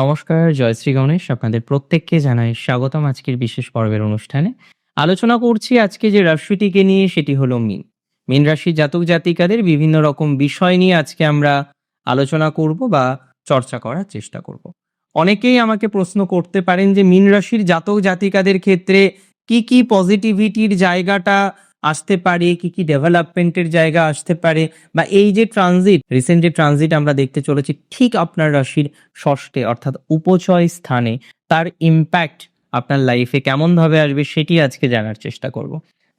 নমস্কার জয়শ্রী গণেশ। আপনাদের প্রত্যেককে জানাই স্বাগতম আজকের বিশেষ পর্বের অনুষ্ঠানে। আলোচনা করছি আজকে যে রাশিটিকে নিয়ে, সেটি হলো মিন। মিন রাশির জাতক জাতিকাদের বিভিন্ন রকম বিষয় নিয়ে আজকে আমরা আলোচনা করব বা চর্চা করার চেষ্টা করব। অনেকেই আমাকে প্রশ্ন করতে পারেন যে, মিন রাশির জাতক জাতিকাদের ক্ষেত্রে কি কি পজিটিভিটির জায়গাটা আসতে পারে, কি কি ডেভেলপমেন্টের জায়গা আসতে পারে, বা এই যে ট্রানজিট, রিসেন্ট যে ট্রানজিট আমরা দেখতে চলেছি ঠিক আপনার রাশির ষষ্ঠে, অর্থাৎ উপচয় স্থানে, তার ইম্প্যাক্ট আপনার লাইফে কেমনভাবে আসবে সেটি আজকে জানার চেষ্টা করব।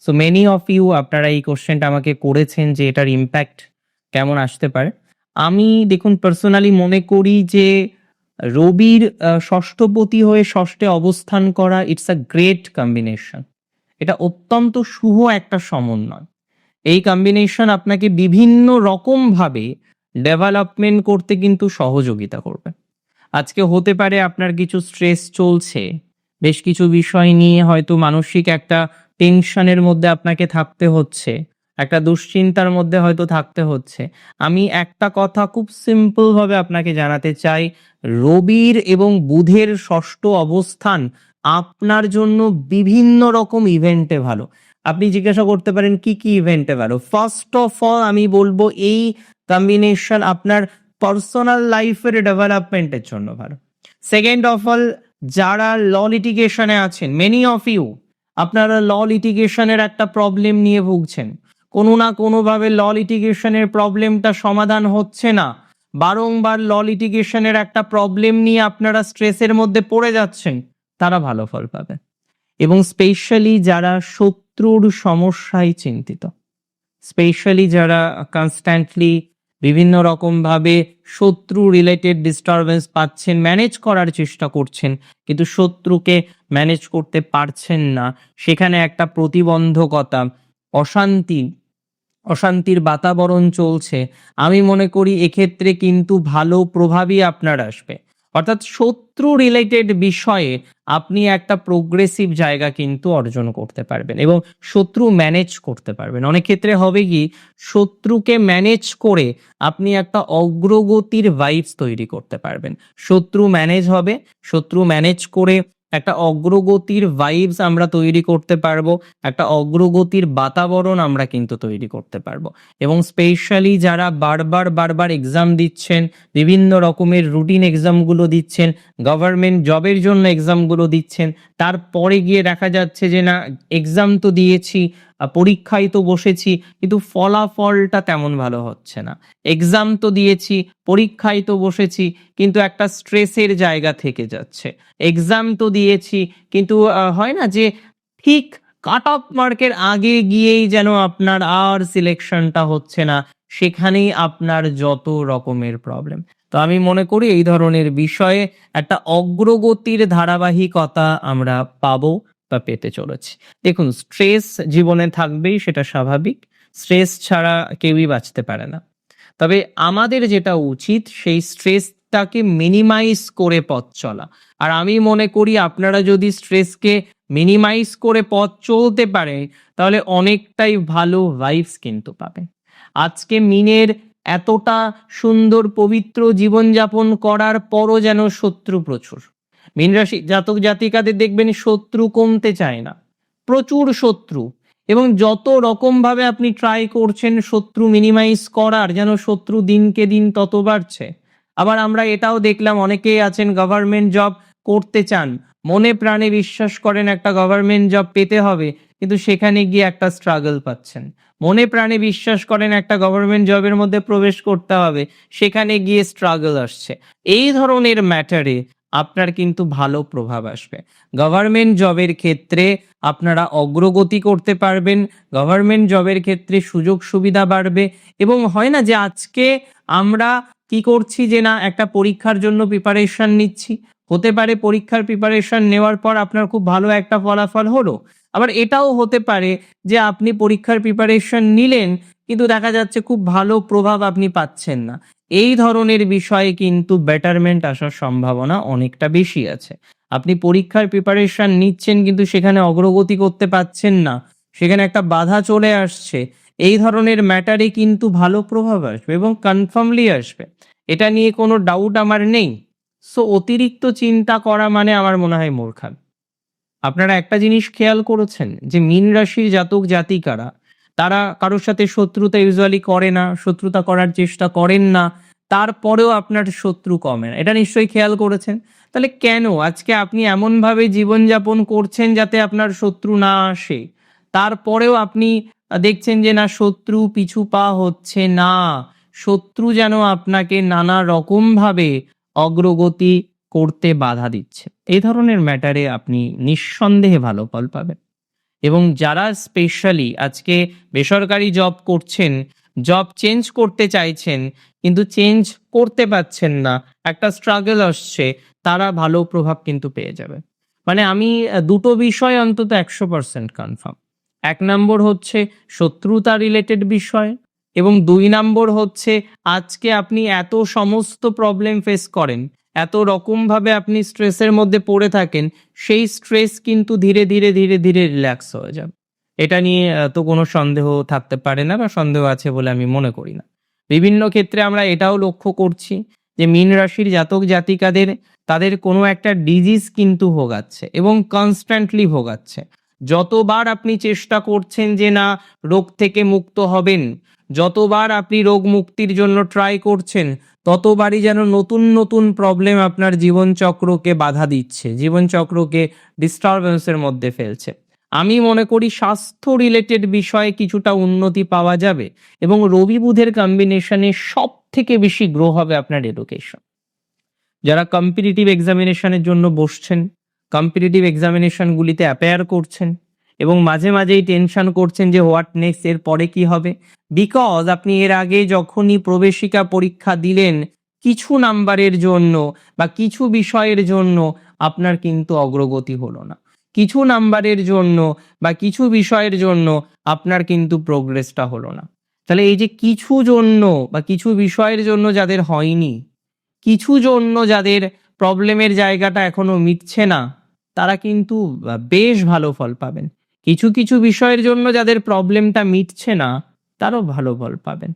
সো মেনি অফ ইউ আপনারা এই কোশ্চেনটা আমাকে করেছেন যে এটার ইম্প্যাক্ট কেমন আসতে পারে। আমি দেখুন পার্সোনালি মনে করি যে রবির ষষ্ঠপতি হয়ে ষষ্ঠে অবস্থান করা ইটস আ গ্রেট কম্বিনেশন এটা অত্যন্ত শুভ একটা সমন্বয়। এই কম্বিনেশন আপনাকে বিভিন্ন রকমভাবে ডেভেলপমেন্ট করতে কিন্তু সহযোগিতা করবে। আজকে হতে পারে আপনার কিছু স্ট্রেস চলছে, বেশ কিছু বিষয় নিয়ে হয়তো মানসিক একটা টেনশনের মধ্যে আপনাকে থাকতে হচ্ছে, একটা দুশ্চিন্তার মধ্যে হয়তো থাকতে হচ্ছে। আমি একটা কথা খুব সিম্পল ভাবে আপনাকে জানাতে চাই, রবির এবং বুধের ষষ্ঠ অবস্থান আপনার জন্য বিভিন্ন রকম ইভেন্টে ভালো। আপনি জিজ্ঞাসা করতে পারেন, কি কি ইভেন্টে ভালো? ফার্স্ট অফ অল আমি বলব এই কম্বিনেশন আপনার পার্সোনাল লাইফের ডেভেলপমেন্টের জন্য ভালো। সেকেন্ড অফ অল যারা ল লিটিগেশনে আছেন মেনি অফ ইউ আপনারা ল লিটিগেশনের একটা প্রবলেম নিয়ে ভুগছেন। কোনো না কোনোভাবে ল লিটিগেশনের প্রবলেমটা সমাধান হচ্ছে না। বারংবার ল লিটিগেশনের একটা প্রবলেম নিয়ে আপনারা স্ট্রেসের মধ্যে পড়ে যাচ্ছেন। তারা ভালো ফল পাবে। এবং স্পেশালি যারা শত্রুর সমস্যায় চিন্তিত স্পেশালি যারা কনস্ট্যান্টলি বিভিন্ন রকম ভাবে শত্রু রিলেটেড ডিস্টারবেন্স পাচ্ছেন ম্যানেজ করার চেষ্টা করছেন, কিন্তু শত্রুকে ম্যানেজ করতে পারছেন না, সেখানে একটা প্রতিবন্ধকতা, অশান্তি, অশান্তির বাতাবরণ চলছে। আমি মনে করি এক্ষেত্রে কিন্তু ভালো প্রভাবই আপনার আসবে। অর্থাৎ শত্রু রিলেটেড বিষয়ে আপনি একটা প্রোগ্রেসিভ জায়গা কিন্তু অর্জন করতে পারবেন এবং শত্রু ম্যানেজ করতে পারবেন। অনেক ক্ষেত্রে হবে কি, শত্রুকে ম্যানেজ করে আপনি একটা অগ্রগতির ভাইবস তৈরি করতে পারবেন। শত্রু ম্যানেজ হবে, শত্রু ম্যানেজ করে একটা অগ্রগতির ভাইবস আমরা তৈরি করতে পারব, একটা অগ্রগতির বাতাবরণ আমরা কিন্তু তৈরি করতে পারব। এবং স্পেশালি যারা বারবার বারবার এক্সাম দিচ্ছেন, বিভিন্ন রকমের রুটিন এক্সামগুলো দিচ্ছেন গভর্নমেন্ট জবের জন্য এক্সামগুলো দিচ্ছেন, তারপরে গিয়ে দেখা যাচ্ছে যে না এক্সাম তো দিয়েছি পরীক্ষায় তো বসেছি, কিন্তু ফলাফলটা তেমন ভালো হচ্ছে না। এক্সাম তো দিয়েছি, পরীক্ষায় তো বসেছি, কিন্তু একটা স্ট্রেসের জায়গা থেকে যাচ্ছে। এক্সাম তো দিয়েছি, কিন্তু হয় না যে ঠিক কাট অফ মার্কের আগে গিয়েই যেন আপনার আর সিলেকশনটা হচ্ছে না, সেখানেই আপনার যত রকমের প্রবলেম তো আমি মনে করি এই ধরনের বিষয়ে একটা অগ্রগতির ধারাবাহিকতা আমরা পাবো। বা পেতে চলেছি। দেখুন স্ট্রেস জীবনে থাকবেই, সেটা স্বাভাবিক। স্ট্রেস ছাড়া কেউই বাঁচতে পারে না। তবে আমাদের যেটা উচিত, সেই স্ট্রেসটাকে মিনিমাইজ করে পথ চলা। আর আমি মনে করি, আপনারা যদি স্ট্রেসকে মিনিমাইজ করে পথ চলতে পারে, তাহলে অনেকটাই ভালো ভাইবস কিন্তু পাবে আজকে মিনের এতটা সুন্দর পবিত্র জীবনযাপন করার পরও যেন শত্রু প্রচুর। মীন রাশি জাতক জাতিকাদের দেখবেন শত্রু কমতে চায় না। প্রচুর শত্রু। এবং যত রকম ভাবে আপনি ট্রাই করছেন শত্রু মিনিমাইজ করার, যেন শত্রু দিনকে দিন তত বাড়ছে। আবার আমরা এটাও দেখলাম, অনেকেই আছেন গভর্নমেন্ট জব করতে চান। মনে প্রাণে বিশ্বাস করেন একটা গভর্নমেন্ট জব পেতে হবে, কিন্তু সেখানে গিয়ে একটা স্ট্রাগল পাচ্ছেন। মনে প্রাণে বিশ্বাস করেন একটা গভর্নমেন্ট জবের মধ্যে প্রবেশ করতে হবে, সেখানে গিয়ে স্ট্রাগল আসছে। এই ধরনের ম্যাটারে আপনার কিন্তু ভালো প্রভাব আসবে। গভর্নমেন্ট জবের ক্ষেত্রে আপনারা অগ্রগতি করতে পারবেন গভর্নমেন্ট জবের ক্ষেত্রে সুযোগ সুবিধা বাড়বে এবং হয় না যে আজকে আমরা কি করছি যে না, একটা পরীক্ষার জন্য প্রিপারেশন নিচ্ছি। হতে পারে পরীক্ষার প্রিপারেশন নেওয়ার পর আপনার খুব ভালো একটা ফলাফল হলো। আবার এটাও হতে পারে যে আপনি পরীক্ষার প্রিপারেশন নিলেন কিন্তু দেখা যাচ্ছে খুব ভালো প্রভাব আপনি পাচ্ছেন না। এই ধরনের বিষয়ে কিন্তু বেটারমেন্ট আসার সম্ভাবনা অনেকটা বেশি আছে। আপনি পরীক্ষার প্রিপারেশন নিচ্ছেন কিন্তু সেখানে অগ্রগতি করতে পাচ্ছেন না। সেখানে একটা বাধা চলে আসছে। এই ধরনের ম্যাটারে কিন্তু ভালো প্রভাব আসবে এবং কনফার্মলি আসবে। এটা নিয়ে কোনো ডাউট আমার নেই। সো অতিরিক্ত চিন্তা করা মানে আমার মনে হয় মূর্খামি। আপনারা একটা জিনিস খেয়াল করেছেন যে মীন রাশির জাতক জাতিকারা তারা কারোর সাথে শত্রুতা ইউজুয়ালি করে না, শত্রুতা করার চেষ্টা করেন না, তারপরেও আপনার শত্রু কমে না। এটা নিশ্চয়ই খেয়াল করেছেন? তাহলে কেন? আজকে আপনি এমনভাবে জীবনযাপন করছেন যাতে আপনার শত্রু না আসে। তারপরেও আপনি দেখছেন যে না, শত্রু পিছু পা হচ্ছে না। শত্রু যেন আপনাকে নানা রকমভাবে অগ্রগতি করতে বাধা দিচ্ছে। এই ধরনের ম্যাটারে আপনি নিঃসন্দেহে ভালো ফল পাবেন। এবং যারা স্পেশালি আজকে বেসরকারি জব করছেন জব চেঞ্জ করতে চাইছেন, কিন্তু চেঞ্জ করতে পারছেন না, একটা স্ট্রাগল আসছে, তারা ভালো প্রভাব কিন্তু পেয়ে যাবে। মানে আমি, দুটো বিষয় অন্তত একশো পার্সেন্ট কনফার্ম এক নম্বর হচ্ছে শত্রুতা রিলেটেড বিষয় এবং দুই নম্বর হচ্ছে আজকে আপনি এত সমস্ত প্রবলেম ফেস করেন এত রকমভাবে আপনি স্ট্রেসের মধ্যে পড়ে থাকেন, সেই স্ট্রেস কিন্তু ধীরে ধীরে ধীরে ধীরে রিল্যাক্স হয়ে যাবে। এটা নিয়ে তো কোনো সন্দেহ থাকতে পারে না বা সন্দেহ আছে বলে আমি মনে করি না। বিভিন্ন ক্ষেত্রে আমরা এটাও লক্ষ্য করছি যে মীন রাশির জাতক জাতিকাদের, তাদের কোনো একটা ডিজিজ কিন্তু ভোগাচ্ছে এবং কনস্ট্যান্টলি ভোগাচ্ছে। যতবার আপনি চেষ্টা করছেন যে না, রোগ থেকে মুক্ত হবেন যতবার আপনি রোগ মুক্তির জন্য ট্রাই করছেন, ততবারই যেন নতুন নতুন প্রবলেম আপনার জীবনচক্রকে বাধা দিচ্ছে, জীবনচক্রকে ডিস্টারবেন্সের মধ্যে ফেলছে। আমি মনে করি স্বাস্থ্য রিলেটেড বিষয়ে কিছুটা উন্নতি পাওয়া যাবে এবং রবি বুধের কম্বিনেশনে সব থেকে বেশি গ্রো হবে আপনার এডুকেশন যারা কম্পিটিটিভ এক্সামিনেশনের জন্য বসছেন কম্পিটিটিভ এক্সামিনেশনগুলিতে অ্যাপেয়ার করছেন এবং মাঝে মাঝেই টেনশন করছেন যে হোয়াট নেক্সট এর পরে কি হবে? বিকজ আপনি এর আগে যখনই প্রবেশিকা পরীক্ষা দিলেন, কিছু নাম্বারের জন্য বা কিছু বিষয়ের জন্য আপনার কিন্তু অগ্রগতি হলো না। কিছু নাম্বারের জন্য বা কিছু বিষয়ের জন্য আপনার কিন্তু প্রোগ্রেসটা হলো না। তাহলে এই যে কিছু জন্য বা কিছু বিষয়ের জন্য যাদের হয়নি, কিছু জন্য যাদের প্রবলেমের জায়গাটা এখনও মিটছে না, তারা কিন্তু বেশ ভালো ফল পাবেন। কিছু কিছু বিষয়ের জন্য যাদের প্রবলেমটা মিটছে না, তারও ভালো ফল পাবেন।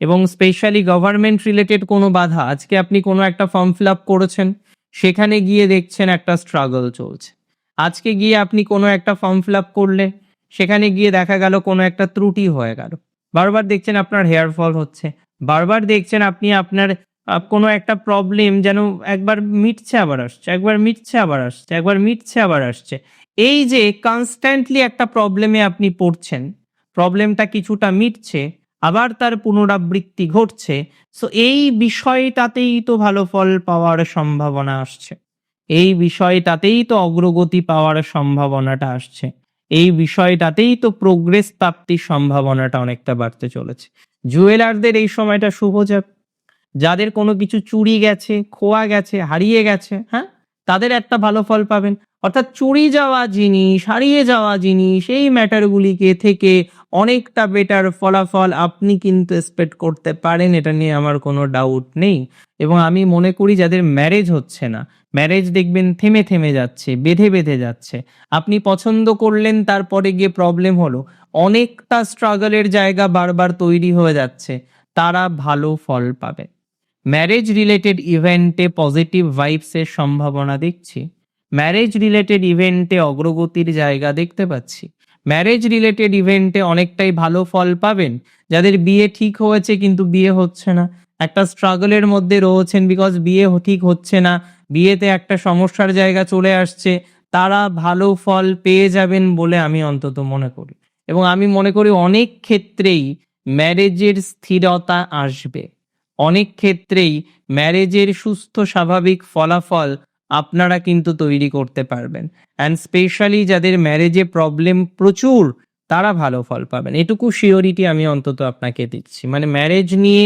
এবং স্পেশালি গভর্নমেন্ট রিলেটেড কোনো বাধা, আজকে আপনি কোনো একটা ফর্ম ফিল আপ করেছেন, সেখানে গিয়ে দেখছেন একটা স্ট্রাগল চলছে। আজকে গিয়ে আপনি কোনো একটা ফর্ম ফিল আপ করলে, সেখানে গিয়ে দেখা গেল কোনো একটা ত্রুটি হয়ে গেল। বারবার দেখছেন আপনার হেয়ার ফল হচ্ছে, বারবার দেখছেন আপনি আপনার কোনো একটা প্রবলেম যেন একবার মিটছে আবার আসছে, একবার মিটছে আবার আসছে, একবার মিটছে আবার আসছে। এই যে কনস্ট্যান্টলি একটা প্রবলেমে আপনি পড়ছেন প্রবলেমটা কিছুটা মিটছে, আবার তার পুনরাবৃত্তি ঘটছে সো এই বিষয়টাতেই তো ভালো ফল পাওয়ার সম্ভাবনা আসছে। এই বিষয়টাতেই তো অগ্রগতি পাওয়ার সম্ভাবনাটা আসছে। এই বিষয়টাতেই তো প্রোগ্রেস প্রাপ্তির সম্ভাবনাটা অনেকটা বাড়তে চলেছে। জুয়েলারদের এই সময়টা শুভ যাবে যাদের কোনো কিছু চুরি গেছে, খোয়া গেছে, হারিয়ে গেছে হ্যাঁ? তাদের একটা ভালো ফল পাবেন। অর্থাৎ চুরি যাওয়া জিনিস, হারিয়ে যাওয়া জিনিস, এই ম্যাটারগুলিকে থেকে অনেকটা বেটার ফলাফল আপনি কিন্তু এক্সপেক্ট করতে পারেন, এটা নিয়ে আমার কোনো ডাউট নেই। এবং আমি মনে করি যাদের ম্যারেজ হচ্ছে না ম্যারেজ দেখবেন থেমে থেমে যাচ্ছে, বেঁধে বেঁধে যাচ্ছে। আপনি পছন্দ করলেন, তারপরে গিয়ে প্রবলেম হলো। অনেকটা স্ট্রাগলের জায়গা বারবার তৈরি হয়ে যাচ্ছে। তারা ভালো ফল পাবে ম্যারেজ রিলেটেড ইভেন্টে পজিটিভ ভাইবসের সম্ভাবনা দেখছি। ম্যারেজ রিলেটেড ইভেন্টে অগ্রগতির জায়গা দেখতে পাচ্ছি। ম্যারেজ রিলেটেড ইভেন্টে অনেকটাই ভালো ফল পাবেন। যাদের বিয়ে ঠিক হয়েছে কিন্তু বিয়ে হচ্ছে না। একটা স্ট্রাগলের মধ্যে রয়েছেন বিকজ বিয়ে ঠিক হচ্ছে না। বিয়েতে একটা সমস্যার জায়গা চলে আসছে। তারা ভালো ফল পেয়ে যাবেন বলে আমি অন্তত মনে করি। এবং আমি মনে করি অনেক ক্ষেত্রেই ম্যারেজের স্থিরতা আসবে। অনেক ক্ষেত্রেই ম্যারেজের সুস্থ স্বাভাবিক ফলাফল আপনারা কিন্তু তৈরি করতে পারবেন। অ্যান্ড স্পেশালি যাদের ম্যারেজে প্রবলেম প্রচুর, তারা ভালো ফল পাবেন। এটুকু শিওরিটি আমি অন্তত আপনাকে দিচ্ছি। মানে ম্যারেজ নিয়ে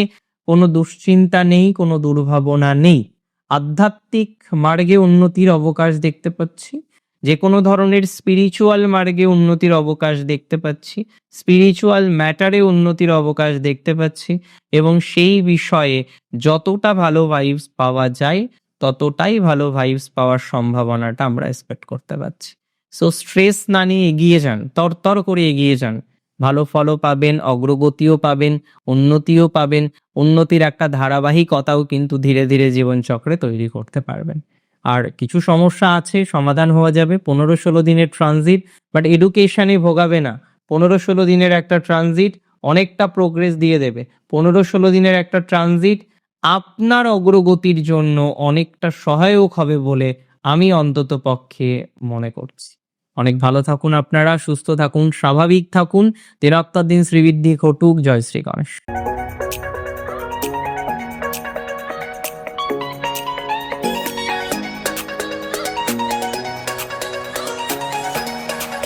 কোনো দুশ্চিন্তা নেই, কোনো দুর্ভাবনা নেই। আধ্যাত্মিক মার্গে উন্নতির অবকাশ দেখতে পাচ্ছি। যে কোনো ধরনের স্পিরিচুয়াল মার্গে উন্নতির অবকাশ দেখতে পাচ্ছি স্পিরিচুয়াল ম্যাটারে উন্নতির অবকাশ দেখতে পাচ্ছি এবং সেই বিষয়ে যতটা ভালো ভাইবস পাওয়া যায়, ততটাই ভালো ভাইবস পাওয়ার সম্ভাবনাটা আমরা এক্সপেক্ট করতে পারছি সো স্ট্রেস না নিয়ে এগিয়ে যান, তরতর করে এগিয়ে যান। ভালো ফলও পাবেন, অগ্রগতিও পাবেন, উন্নতিও পাবেন, উন্নতির একটা ধারাবাহিকতাও কিন্তু ধীরে ধীরে জীবনচক্রে তৈরি করতে পারবেন। আর কিছু সমস্যা আছে, সমাধান হওয়া যাবে। পনেরো ষোলো দিনের ট্রানজিট বাট এডুকেশনে ভোগাবে না। পনেরো ষোলো দিনের একটা ট্রানজিট অনেকটা প্রোগ্রেস দিয়ে দেবে। পনেরো ষোলো দিনের একটা ট্রানজিট আপনার অগ্রগতির জন্য অনেকটা সহায়ক হবে বলে আমি অন্তত পক্ষে মনে করছি। অনেক ভালো থাকুন আপনারা, সুস্থ থাকুন, স্বাভাবিক থাকুন। দিনাত্মার দিন শ্রীবৃদ্ধি ঘটুক। জয় শ্রী গণেশ।